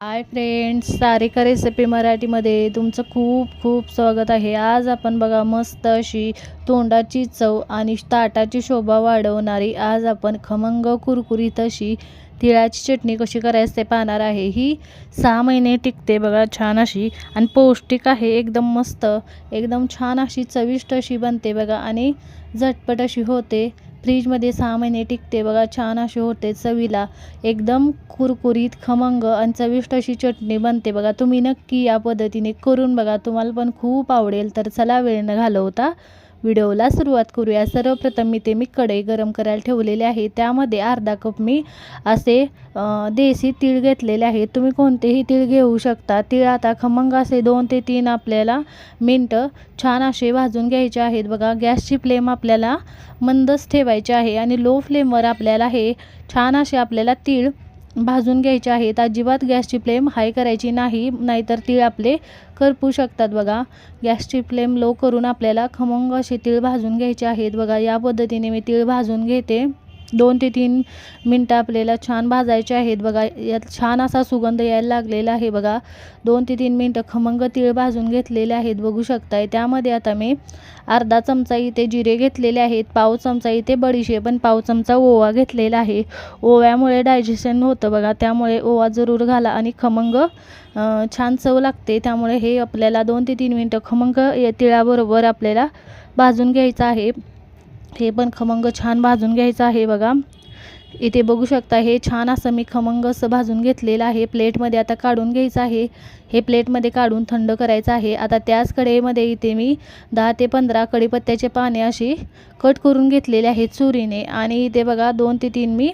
Hi friends Sarika recipe मराठीमध्ये तुमचं खूप खूप स्वागत आहे. आज आपण बघा मस्त अशी तोंडाची चव आणि ताटाची शोभा वाढवणारी आज आपण खमंग कुरकुरीत अशी तिळाची चटणी कशी करायची ते पाहणार आहे. ही सहा महिने टिकते बघा छान अशी आणि पौष्टिक आहे एकदम मस्त एकदम छान अशी चविष्ट अशी बनते बघा आणि झटपट अशी होते. फ्रीजमध्ये सहा महिने टिकते. बघा छान अशी होते चवीला. एकदम कुरकुरीत खमंग आणि चविष्ट अशी चटणी बनते. बघा तुम्ही नक्की या पद्धतीने करून बघा. तुम्हाला पण खूप आवडेल. तर चला वेळ न घालवता व्हिडिओला सुरुवात करूया. सर्वप्रथम मी ते मी कढई गरम करायला ठेवलेले आहे. त्यामध्ये अर्धा कप मी असे देसी तीळ घेतलेले आहेत तुम्ही कोणतेही तीळ घेऊ शकता. तीळ आता खमंग असे दोन ते तीन आपल्याला मिनटं छान असे भाजून घ्यायचे आहेत. बघा गॅसची फ्लेम आपल्याला मंदच ठेवायची आहे आणि लो फ्लेमवर आपल्याला हे छान असे आपल्याला तीळ भाजून घ्यायचे आहेत. अजिबात गॅसची फ्लेम हाय करायची नाही नाहीतर तीळ आपले करपू शकतात बघा. गॅसची फ्लेम लो करून आपल्याला खमंग असे तीळ भाजून घ्यायचे आहेत. बघा या पद्धतीने मी तीळ भाजून घेते. दोन ते तीन मिनटं आपल्याला छान भाजायचे आहेत. बघा यात छान असा सुगंध यायला लागलेला आहे बघा. दोन ते तीन मिनटं खमंग तीळ भाजून घेतलेले आहेत बघू शकताय. त्यामध्ये आता मी अर्धा चमचा इथे जिरे घेतलेले आहेत पाव चमचा इथे बडीशे पण पाव चमचा ओवा घेतलेला आहे. ओव्यामुळे डायजेशन होतं बघा. त्यामुळे ओवा जरूर घाला आणि खमंग छान चव लागते. त्यामुळे हे आपल्याला दोन ते तीन मिनटं खमंग या तिळाबरोबर आपल्याला भाजून घ्यायचं आहे. हे पण खमंग छान भाजून घ्यायचं आहे बघा. इथे बघू शकता हे छान असं मी खमंग असं भाजून घेतलेलं आहे. प्लेटमध्ये आता काढून घ्यायचं आहे. हे प्लेटमध्ये काढून थंड करायचं आहे. आता त्याच कढईमध्ये इथे मी दहा ते पंधरा कढीपत्त्याचे पाने अशी कट करून घेतलेले आहेत चुरीने. आणि इथे बघा दोन ते तीन मी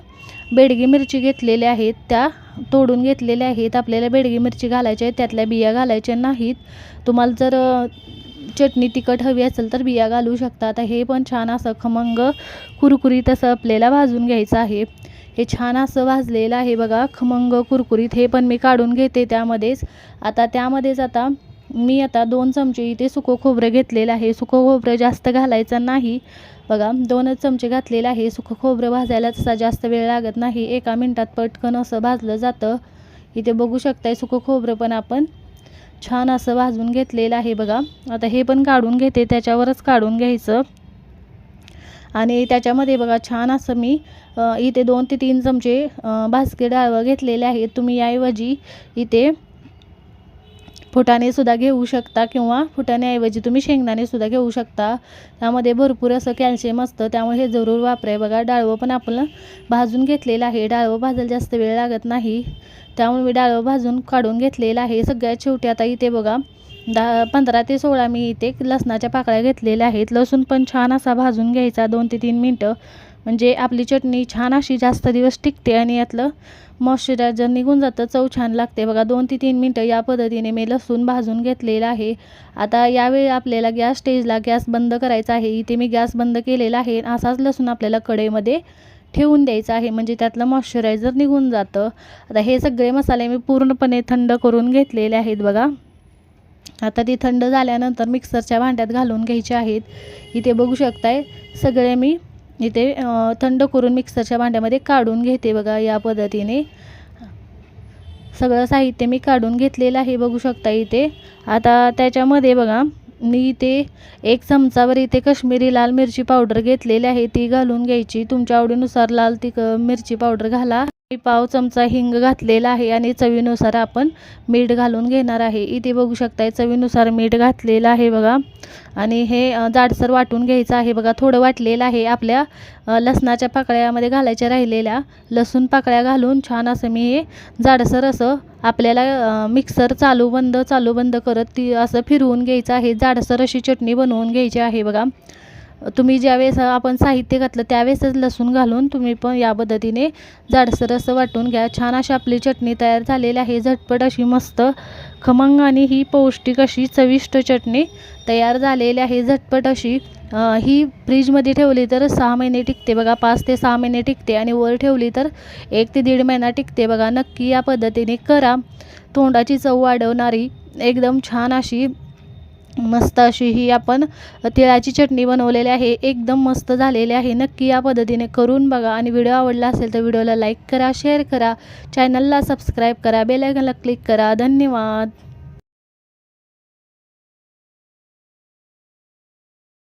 बेडगी मिरची घेतलेल्या आहेत त्या तोडून घेतलेल्या आहेत. आपल्याला बेडगी मिरची घालायच्या आहेत त्यातल्या बिया घालायच्या नाहीत. तुम्हाला जर चटणी तिखट हवी असेल तर बिया घालू शकतात हे पण छान असं खमंग कुरकुरीत असं आपल्याला भाजून घ्यायचं आहे. हे छान असं भाजलेलं आहे बघा खमंग कुरकुरीत हे पण मी काढून घेते त्यामध्येच. आता त्यामध्येच आता मी आता दोन चमचे इथे सुकं खोबरं घेतलेलं आहे. सुकं खोबरं जास्त घालायचं नाही. बघा दोनच चमचे घातलेलं आहे. सुकं खोबरं भाजायला तसा जास्त वेळ लागत नाही. एका मिनटात पटकन असं भाजलं जातं. इथे बघू शकताय सुकं खोबरं पण आपण छान असं भाजून घेतलेलं आहे बघा. आता हे पण काढून घेते त्याच्यावरच काढून घ्यायचं. आणि त्याच्यामध्ये बघा छान असं मी इथे दोन ते तीन चमचे अ, भाजके डाळवं घेतलेले आहेत. तुम्ही याऐवजी इथे फुटाणेसुद्धा घेऊ शकता किंवा फुटाण्याऐवजी तुम्ही शेंगदाणेसुद्धा घेऊ शकता. त्यामध्ये भरपूर असं कॅल्शियम असतं. त्यामुळे हे जरूर वापराय. बघा डाळवं पण आपलं भाजून घेतलेलं आहे. डाळवं भाजायला जास्त वेळ लागत नाही. त्यामुळे मी डाळवं भाजून काढून घेतलेलं आहे. सगळ्यात शेवटी आता इथे बघा दहा पंधरा ते सोळा मी इथे लसणाच्या पाकळ्या घेतलेल्या आहेत. लसूण पण छान असा भाजून घ्यायचा दोन ते तीन मिनटं. म्हणजे आपली चटणी छान अशी जास्त दिवस टिकते आणि यातलं मॉइश्चरायझर निघून जातं चव छान लागते. बघा दोन ते तीन मिनटं या पद्धतीने मी लसूण भाजून घेतलेलं आहे. आता यावेळी आपल्याला गॅस स्टेजला गॅस बंद करायचा आहे. इथे मी गॅस बंद केलेला आहे असाच लसूण आपल्याला कढईमध्ये ठेवून द्यायचं आहे. म्हणजे त्यातलं मॉइश्चरायझर निघून जातं. आता हे सगळे मसाले मी पूर्णपणे थंड करून घेतलेले आहेत बघा. आता ती थंड झाल्यानंतर मिक्सरच्या भांड्यात घालून घ्यायचे आहेत. इथे बघू शकताय सगळे मी इथे थंड करून मिक्सरच्या भांड्यामध्ये काढून घेते बघा या पद्धतीने. सगळं साहित्य मी काढून घेतलेलं आहे बघू शकता इथे. आता त्याच्यामध्ये बघा मी इथे एक चमचावर इथे कश्मीरी लाल मिरची पावडर घेतलेली आहे. ती घालून घ्यायची. तुमच्या आवडीनुसार लाल तिख मिरची पावडर घाला. मी पाव चमचा हिंग घातलेला आहे आणि चवीनुसार आपण मीठ घालून घेणार आहे. इथे बघू शकताय चवीनुसार मीठ घातलेलं आहे बघा. आणि हे जाडसर वाटून घ्यायचं आहे बघा. थोडं वाटलेलं आहे आपल्या लसणाच्या पाकळ्यामध्ये घालायच्या राहिलेल्या. लसूण पाकळ्या घालून छान असं मी हे जाडसर असं आपल्याला मिक्सर चालू बंद चालू बंद करत ती असं फिरवून घ्यायचं आहे. जाडसर अशी चटणी बनवून घ्यायची आहे बघा. तुम्ही ज्यावेळेस आपण साहित्य घातलं त्यावेळेसच लसूण घालून तुम्ही पण या पद्धतीने जाडसर असं वाटून घ्या. छान अशी आपली चटणी तयार झालेली आहे. झटपट अशी मस्त खमंग आणि ही पौष्टिक अशी चविष्ट चटणी तयार झालेली आहे. झटपट अशी ही फ्रीजमध्ये ठेवली तर सहा महिने टिकते बघा. पाच ते सहा महिने टिकते आणि वर ठेवली तर एक ते दीड महिना टिकते बघा. नक्की या पद्धतीने करा. तोंडाची चव वाढवणारी एकदम छान अशी मस्त अशी ही आपण तिळाची चटणी बनवलेली आहे. एकदम मस्त झालेली आहे. नक्की या पद्धतीने करून बघा. आणि व्हिडिओ आवडला असेल तर व्हिडिओला लाईक करा शेअर करा. चॅनलला सबस्क्राईब करा. बेलायकनला क्लिक करा. धन्यवाद.